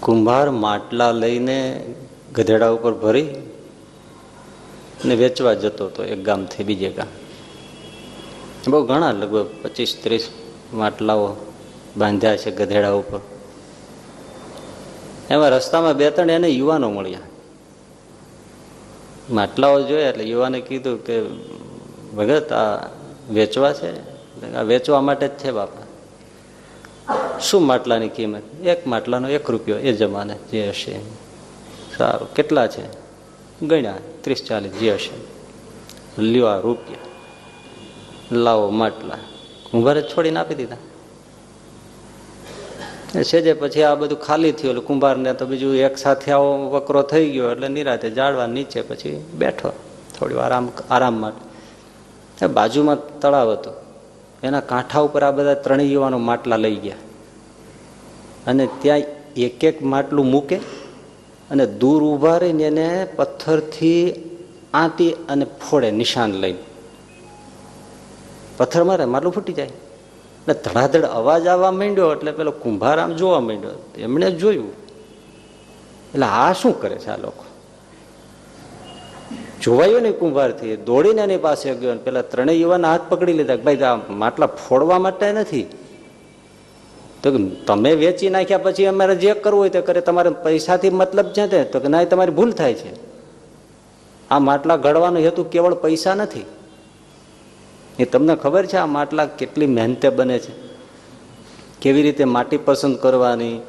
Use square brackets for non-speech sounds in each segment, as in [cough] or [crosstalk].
કુંભાર માટલા લઈને ગધેડા ઉપર ભરી ને વેચવા જતો હતો એક ગામથી બીજે ગામ. બહુ ઘણા, લગભગ પચીસ ત્રીસ માટલાઓ બાંધ્યા છે ગધેડા ઉપર. એમાં રસ્તામાં બે ત્રણ એને યુવાનો મળ્યા. માટલાઓ જોયા એટલે યુવાને કીધું કે, ભગત, આ વેચવા છે? આ વેચવા માટે જ છે બાપા. શું માટલાની કિંમત? એક માટલાનો એક રૂપિયો એ જમાને જે હશે સારું, કેટલા છે? ગણ્યા, ત્રીસ ચાલીસ જે હશે. લ્યો રૂપિયા. લાવો માટલા. કુંભારે છોડીને આપી દીધા. સેજે પછી આ બધું ખાલી થયું, એટલે કુંભારને તો બીજું એક સાથે આવો વકરો થઈ ગયો, એટલે નિરાતે જાળવા નીચે પછી બેઠો. થોડી વાર આરામ આરામ માટે. બાજુમાં તળાવ હતું. એના કાંઠા ઉપર આ બધા ત્રણેય યુવાનો માટલા લઈ ગયા. અને ત્યાં એક એક માટલું મૂકે અને દૂર ઊભા રહીને એને પથ્થરથી આંટી અને ફોડે નિશાન લઈને. પથ્થર મારે માટલું ફૂટી જાય. એટલે ધડાધડ અવાજ આવવા માંડ્યો એટલે પેલો કુંભાર આમ જોવા માંડ્યો. એમણે જોયું. એટલે આ શું કરે છે આ લોકો? જોવાયું નહીં કુંભારથી. દોડીને એની પાસે ગયો પેલા ત્રણેય યુવાન હાથ પકડી લીધા ભાઈ, આ માટલા ફોડવા માટે નથી. તો તમે વેચી નાખ્યા પછી અમારે જે કરવું હોય તે કરે. તમારે પૈસાથી મતલબ છે તે તો કે ના તમારી ભૂલ થાય છે. આ માટલા ઘડવાનો હેતુ કેવળ પૈસા નથી. એ તમને ખબર છે આ માટલા કેટલી મહેનતે બને છે? કેવી રીતે માટી પસંદ કરવાની,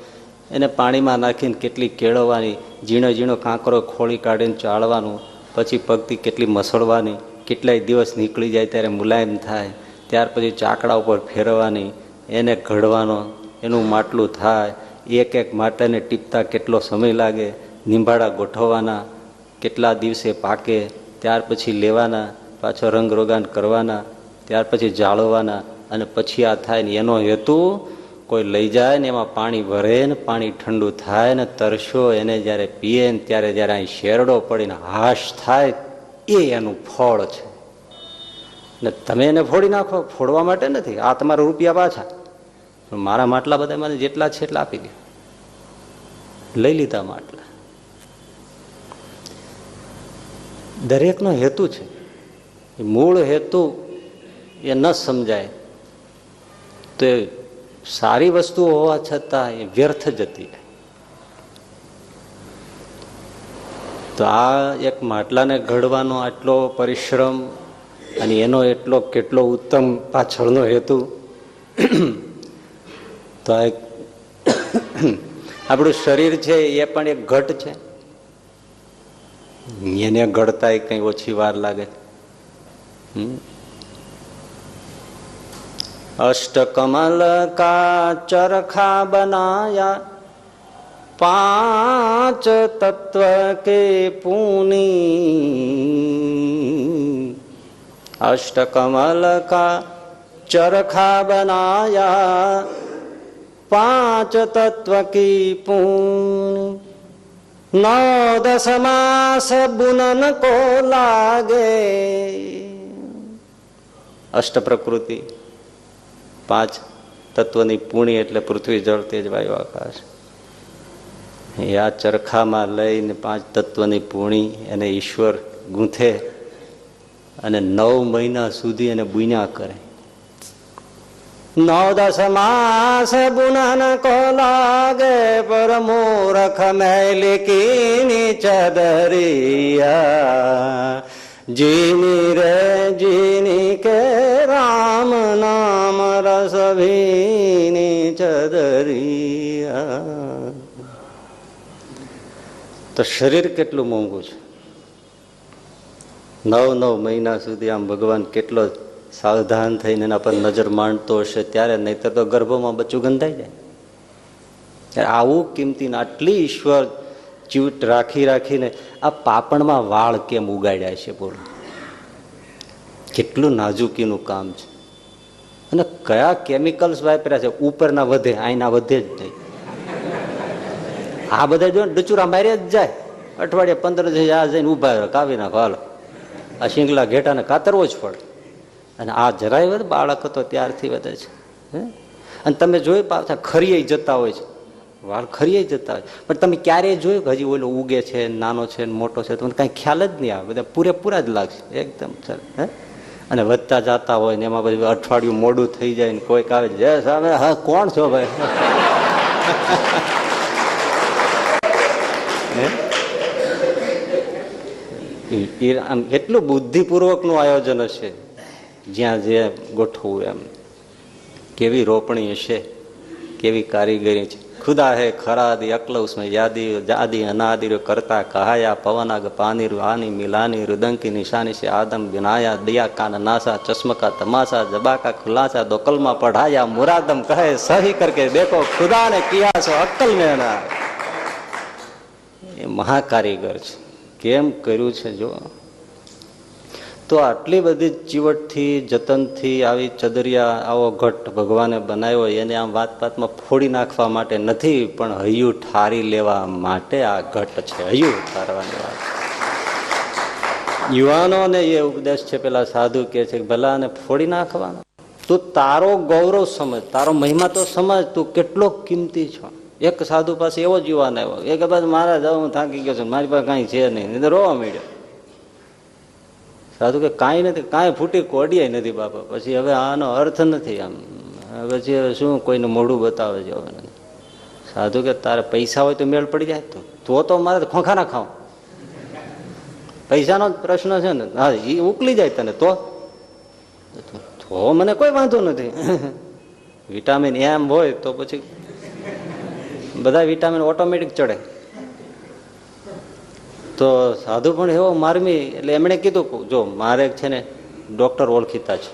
એને પાણીમાં નાખીને કેટલી કેળવવાની, ઝીણો ઝીણો કાંકરો ખોળી કાઢીને ચાળવાનું, પછી પગથી કેટલી મસળવાની, કેટલાય દિવસ નીકળી જાય ત્યારે મુલાયમ થાય, ત્યાર પછી ચાકડા ઉપર ફેરવવાની એને ઘડવાનો, એનું માટલું થાય, એક એક માટલાને ટીપતા કેટલો સમય લાગે નિંભાળા ગોઠવવાના, કેટલા દિવસે પાકે, ત્યાર પછી લેવાના, પાછો રંગ રોગાન કરવાના, ત્યાર પછી જાળવવાના, અને પછી આ થાય ને એનો હેતુ, કોઈ લઈ જાય ને એમાં પાણી ભરે ને પાણી ઠંડુ થાય ને તરશો એને જ્યારે પીએ ને ત્યારે જ્યારે અહીં શેરડો પડીને હાશ થાય, એ એનું ફળ છે. ને તમે એને ફોડી નાખો, ફોડવા માટે નથી, આ તમારા રૂપિયા પાછા. મારા માટલા બધા મને જેટલા છે એટલા આપી દે. લઈ લીધા માટલા. દરેકનો હેતુ છે. એ મૂળ હેતુ એ ન સમજાય તો એ સારી વસ્તુ હોવા છતાં એ વ્યર્થ જતી તો આ એક માટલાને ઘડવાનો આટલો પરિશ્રમ અને એનો એટલો કેટલો ઉત્તમ પાછળનો હેતુ તો આપણું શરીર છે એ પણ એક ઘટ છે. એને ઘડતા કંઈ ઓછી વાર લાગે. અષ્ટકમલ કા ચરખા બનાયા પાંચ તત્વ કે પૂની. અષ્ટકમલ કા ચરખા બનાયા પાંચ તત્વ કી પૂની નौ दस मास बुनन को लागे અષ્ટ પ્રકૃતિ પાંચ તત્વની પૂણી એટલે પૃથ્વી જળ તેજ વાયુ આકાશ એ આ ચરખામાં લઈને પાંચ તત્વની પૂણી એને ઈશ્વર ગૂંથે અને નવ મહિના સુધી એને બુન્યા કરે નવ દસ માસ બુનન કો લાગે પર મૂરખ મેલી કીની ચદરિયા જીની રે જીની કે રામ નામ રસ ભીની ચદરિયા તો શરીર કેટલું મોંઘું છે? નવ નવ મહિના સુધી આમ ભગવાન કેટલો સાવધાન થઈને એના પર નજર માંડતો હશે ત્યારે, નહીતર તો ગર્ભમાં બચ્ચું ગંધાઈ જાય. આવું કિંમતી આટલી ઈશ્વર ચીવટ રાખી રાખીને આ પાપણમાં વાળ કેમ ઉગાડ્યા છે બોલો. કેટલું નાજુકીનું કામ છે. અને કયા કેમિકલ્સ વાપર્યા છે? ઉપરના વધે, આઈના વધે જ નહીં. આ બધા જો ડચુરા માર્યા જ જાય. અઠવાડિયે પંદર આ જઈને ઊભા કાવી નાખો આ શિંગલા ઘેટાને કાતરવો જ પડે. અને આ જરાય વધે, બાળક હતો ત્યારથી વધે છે, હે? અને તમે જોયું પાછા ખરીએ જતા હોય છે. વાળ ખરીએ જતા હોય પણ તમે ક્યારેય જોયું હજી ઓલો ઉગે છે, નાનો છે મોટો છે, તમને કાંઈ ખ્યાલ જ નહીં આવે. બધા પૂરેપૂરા જ લાગશે. એકદમ સર હે? અને વધતા જતા હોય ને એમાં પછી અઠવાડિયું મોડું થઈ જાય ને કોઈક આવે, જય સામે હા, કોણ છો ભાઈ? [laughs] એટલું બુદ્ધિપૂર્વકનું આયોજન હશે. જ્યાં જે ગોઠવું એમ. કેવી રોપણી હશે? કેવી કારીગરી છે? ખુદા હે ખરાદી અકલૌસમાં યાદી જાદી, અનાદિર, કરતા કહાયા, પવનાગ, પાનીર આની મિલાની, રુદંકી, નિશાની છે, આદમ વિનાયા દયા કાન નાસા, ચશ્મકા, તમાસા, જબાકા, ખુલાસા, દોકલમાં પઢાયા, મુરાદમ કહે, સહી કરકે દેખો ખુદા ને કિયા છો, અક્કલ ને એ મહાકારીગર છે. કેમ કર્યું છે, જો? તો આટલી બધી ચીવટથી, જતનથી આવી ચદરિયા, આવો ઘટ ભગવાને બનાવ્યો, એને આમ વાત વાતમાં ફોડી નાખવા માટે નથી, પણ હૈયું ઠારી લેવા માટે આ ઘટ છે. હૈયું ઠારવાની વાત. યુવાનોને એ ઉપદેશ છે, પેલા સાધુ કે છે કે, ભલા આને ફોડી નાખવાનો. તું તારો ગૌરવ સમજ, તારો મહિમા તો સમજ, તું કેટલો કિંમતી છો. એક સાધુ પાસે એવો જ યુવાન આવ્યો એ કે બસ મારા જાવ હું થાકી ગયો છું, મારી પાસે કાંઈ છે નહીં. રોવા માંડ્યો. સાધુ કે કાંઈ નથી, કાંઈ ફૂટી કોડિયાય નથી બાપા. પછી હવે આનો અર્થ નથી આમ. પછી હવે શું કોઈને મોઢું બતાવે છે હવે. સાધુ કે તારે પૈસા હોય તો મેળ પડી જાય. તો તો તો મારે ખોખા ના ખાવ. પૈસાનો પ્રશ્ન છે ને. હા એ ઉકલી જાય તને તો. તો મને કોઈ વાંધો નથી. [laughs] વિટામિન એમ હોય તો પછી બધા વિટામિન ઓટોમેટિક ચડે. તો સાધુ પણ એવો મારમી, એટલે એમણે કીધું જો મારે છે ને ડૉક્ટર ઓળખીતા છે.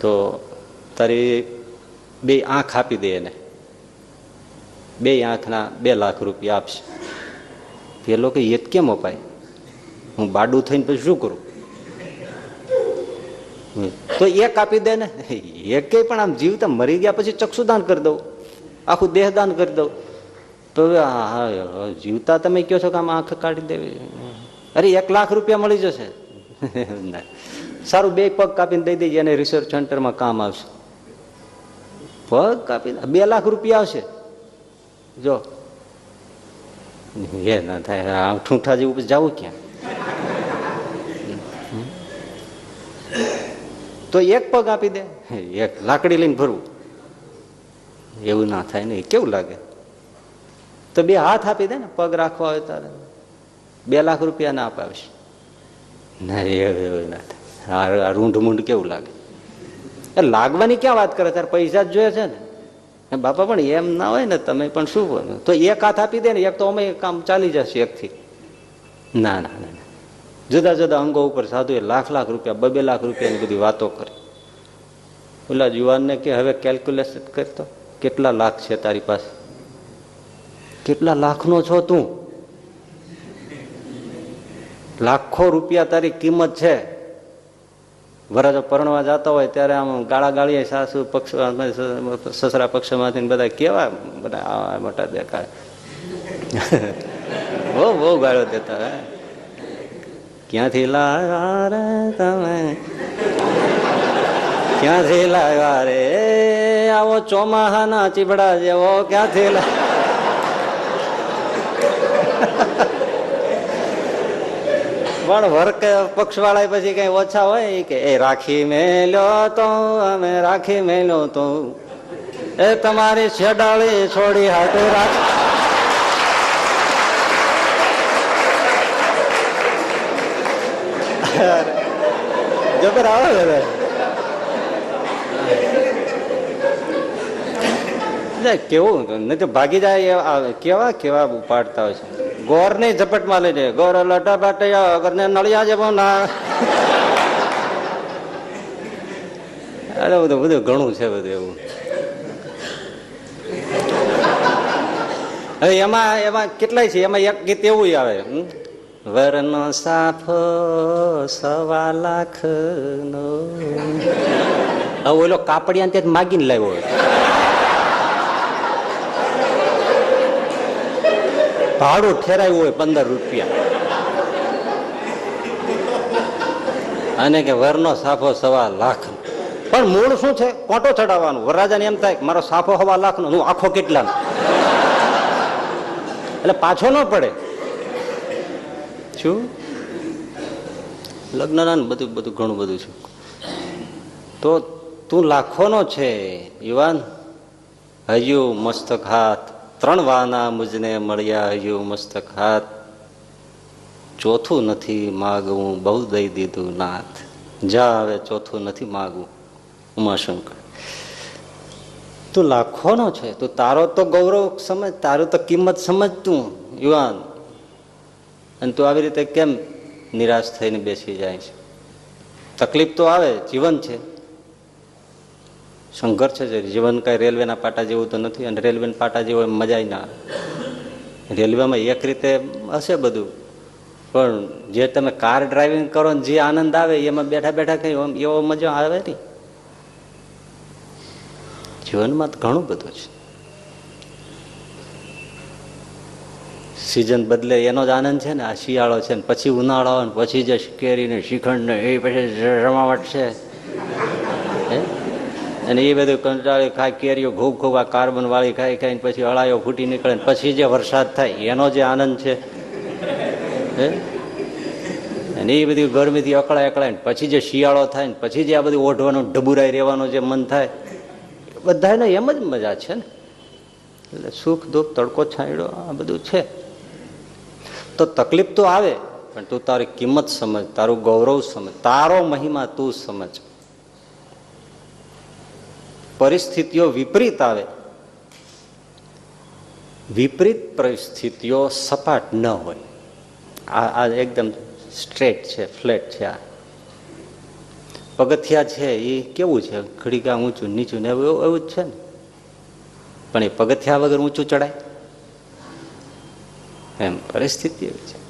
તો તારી બે આંખ આપી દે એને. બે આંખના બે લાખ રૂપિયા આપશે. પેલો કે એક કેમ અપાય? હું બાડું થઈને પછી શું કરું? તો એક આપી દે ને. [laughs] એક પણ આમ જીવતા મરી ગયા પછી ચક્ષુદાન કરી દઉં. આખું દેહદાન કરી દઉં. તો જીવતા તમે કહો છો કે આમ આંખ કાઢી દેવી અરે, એક લાખ રૂપિયા મળી જશે. [laughs] સારું, બે પગ કાપીને દઈ દેજે, એને રિસર્ચ સેન્ટરમાં કામ આવશે. પગ કાપીને? બે લાખ રૂપિયા આવશે. જો. એ ના થાય આમ ઠૂંઠા જેવું જવું ક્યાં? તો એક પગ આપી દે. એક લાકડી લઈને ભરવું. એવું ના થાય ને કેવું લાગે? તો બે હાથ આપી દે ને, પગ રાખવા હોય તારે. બે લાખ રૂપિયા ના અપાવશે. ના રૂંઢ મૂંઢ કેવું લાગે? એ લાગવાની ક્યાં વાત કરે? તારે પૈસા જ જોઈએ છે ને. બાપા, પણ એમ ના હોય ને, તમે પણ શું તો એક હાથ આપી દે ને, એક તો અમે કામ ચાલી જશે એકથી. ના ના ના. જુદા જુદા અંગો ઉપર સાધુએ લાખ લાખ રૂપિયા, બબે લાખ રૂપિયાની બધી વાતો કરી. ઓલા યુવાનને કે, હવે કેલ્ક્યુલેશન કરતો કેટલા લાખ છે તારી પાસે? કેટલા લાખનો છો તું? લાખો રૂપિયા તારી કિંમત છે. વરરાજો પરણવા જતા હોય ત્યારે આમ ગાળા ગાળીએ સાસુ પક્ષ સસરા પક્ષમાંથી બધા કેવા બધા આવા મોટા દેખાય. બહુ બહુ ગાળો દેતા હે. ક્યાંથી લાવ્યા રે તમે? ક્યાંથી લાવ્યા રે? આવો ચોમાહાના ચીબડા જેવો ક્યાંથી લાવ્યા? પણ વર્ક પક્ષ વાળા પછી કઈ ઓછા હોય કે, એ રાખી મેલો તો, અમે રાખી મેલો તો. એ તમારી છેડાળી છોડી હાટે રાખ. જબર આવે કેવું નહીં તો ભાગી જાય એ આ કેવા કેવા ઉપાડતા હોય છે. ગોર ને ઝપટમાં લઈ જાય ગોર લટા બાટે અગર ને નળિયા જેવો ના. અરે બધું બધું ઘણું છે બધું એવું. હવે એમાં એમાં કેટલાય છે? એમાં એક ગીત એવું આવે વરનો સાફો સવા લાખ નો હવે ઓલો કાપડિયા ત્યાં માગીને લાવ્યો ભાડું ઠેરાયું હોય પંદર રૂપિયા. અને કે વરનો સાફો સવા લાખ પણ મૂળ શું છે? કોટો ચડાવવાનું. વરરાજાને એમ થાય મારો સાફો હવા લાખનો, હું આખો કેટલાનો? એટલે પાછો ન પડે. શું? લગ્નના બધું બધું, ઘણું બધું છે. તો તું લાખોનો છે, યુવાન. હજુ મસ્તક હાથ ત્રણ વાના મુજને મળ્યા હજુ મસ્તક હાથ. ચોથું નથી માગવું, બહુ દઈ દીધું નાથ. જા હવે ચોથું નથી માગવું, ઉમાશંકર. તું લાખોનો છે, તું તારો તો ગૌરવ સમજ, તારું તો કિંમત સમજ તું યુવાન. અને તું આવી રીતે કેમ નિરાશ થઈને બેસી જાય છે? તકલીફ તો આવે, જીવન છે. સંઘર્ષ છે જીવન કાંઈ રેલવેના પાટા જેવું તો નથી અને રેલવેના પાટા જેવું એમ મજા ના રેલવેમાં એક રીતે હશે બધું. પણ જે તમે કાર ડ્રાઇવિંગ કરો ને જે આનંદ આવે એમાં બેઠા બેઠા કઈ એવો મજા આવે નહીં. જીવનમાં ઘણું બધું છે. સિઝન બદલે એનો જ આનંદ છે ને, આ શિયાળો છે ને, પછી ઉનાળો ને, પછી જે કેરી ને શિખંડ ને એ પછી રમાવટ છે? અને એ બધું કંટાળી ખાય, કેરીઓ ખૂબ ખૂબ આ કાર્બન વાળી ખાઈ ખાઈને પછી અળાયો ફૂટી નીકળે પછી જે વરસાદ થાય, એનો જે આનંદ છે. હે? અને એ બધી ગરમીથી અકળાય અકળાય પછી જે શિયાળો થાય ને પછી જે આ બધું ઓઢવાનું, ડબુરાઈ રહેવાનું જે મન થાય બધાને એમ જ મજા છે ને. એટલે સુખ દુઃખ તડકો છાંયડો, આ બધું છે. તો તકલીફ તો આવે, પણ તું તારી કિંમત સમજ, તારું ગૌરવ સમજ, તારો મહિમા તું સમજ. પરિસ્થિતિઓ વિપરીત આવે. વિપરીત પરિસ્થિતિઓ સપાટ ન હોય. આ આ એકદમ સ્ટ્રેટ છે, ફ્લેટ છે આ. પગથિયા છે એ કેવું છે? ઘડીકા ઊંચું, નીચું ને એવું એવું જ છે ને? પણ એ પગથિયા વગર ઊંચું ચડાય? એમ પરિસ્થિતિ એવી છે.